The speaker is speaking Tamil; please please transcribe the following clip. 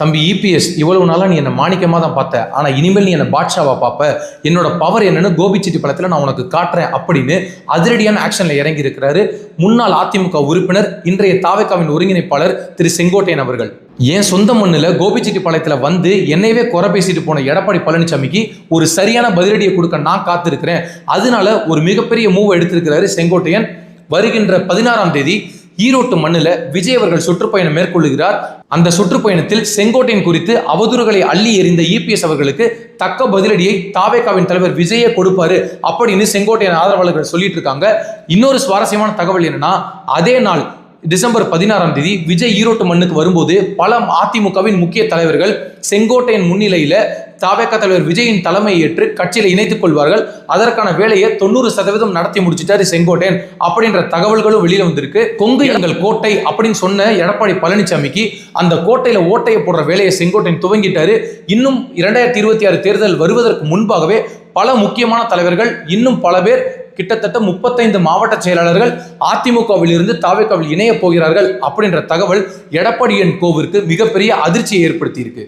தம்பி இபிஎஸ் இவ்வளவு நாளாக நீ என்னை மாணிக்கமாக தான் பார்த்த. ஆனால் இனிமேல் நீ என்னை பாட்ஷாவா பார்ப்ப. என்னோட பவர் என்னன்னு கோபிச்செட்டி பழத்தில் நான் உனக்கு காட்டுறேன் அப்படின்னு அதிரடியான ஆக்ஷனில் இறங்கி இருக்கிறாரு முன்னாள் அதிமுக உறுப்பினர் இன்றைய தாவேக்காவின் ஒருங்கிணைப்பாளர் திரு செங்கோட்டையன் அவர்கள். என் சொந்த மண்ணில் கோபிச்செட்டி பாளையத்தில் வந்து என்னையவே குறை பேசிட்டு போன எடப்பாடி பழனிசாமிக்கு ஒரு சரியான பதிலடியை கொடுக்க நான் காத்திருக்கிறேன். அதனால ஒரு மிகப்பெரிய மூவ் எடுத்திருக்கிறாரு செங்கோட்டையன். வருகின்ற பதினாறாம் தேதி ஈரோட்டு மண்ணில் விஜய் அவர்கள் சுற்றுப்பயணம் மேற்கொள்ளுகிறார். அந்த சுற்றுப்பயணத்தில் செங்கோட்டையன் குறித்து அவதூறுகளை அள்ளி எறிந்த இபிஎஸ் அவர்களுக்கு தக்க பதிலடியை தாவேகாவின் தலைவர் விஜயே கொடுப்பாரு அப்படின்னு செங்கோட்டையன் ஆதரவாளர்கள் சொல்லிட்டு இருக்காங்க இன்னொரு சுவாரஸ்யமான தகவல் என்னன்னா அதே நாள் டிசம்பர் பதினாறாம் தேதி விஜய் ஈரோட்டு மண்ணுக்கு வரும்போது பல அதிமுகவின் முக்கிய தலைவர்கள் செங்கோட்டையன் முன்னிலையில தாவேக தலைவர் விஜயின் தலைமையை ஏற்று கட்சியில் இணைத்துக் கொள்வார்கள். அதற்கான வேலையை தொண்ணூறு சதவீதம் நடத்தி முடிச்சிட்டாரு செங்கோட்டையன் அப்படின்ற தகவல்களும் வெளியில வந்திருக்கு. கொங்கு எங்கள் கோட்டை அப்படின்னு சொன்ன எடப்பாடி பழனிசாமிக்கு அந்த கோட்டையில ஓட்டையை போடுற வேலையை செங்கோட்டையன் துவங்கிட்டாரு. இன்னும் இரண்டாயிரத்தி இருபத்தி ஆறு தேர்தல் வருவதற்கு முன்பாகவே பல முக்கியமான தலைவர்கள் இன்னும் பல பேர் கிட்டத்தட்ட முப்பத்தைந்து மாவட்ட செயலாளர்கள் அதிமுகவில் இருந்து தாவேக்காவில் இணைய போகிறார்கள் அப்படின்ற தகவல் எடப்பாடியின் கோவிற்கு மிகப்பெரிய அதிர்ச்சியை ஏற்படுத்தியிருக்கு.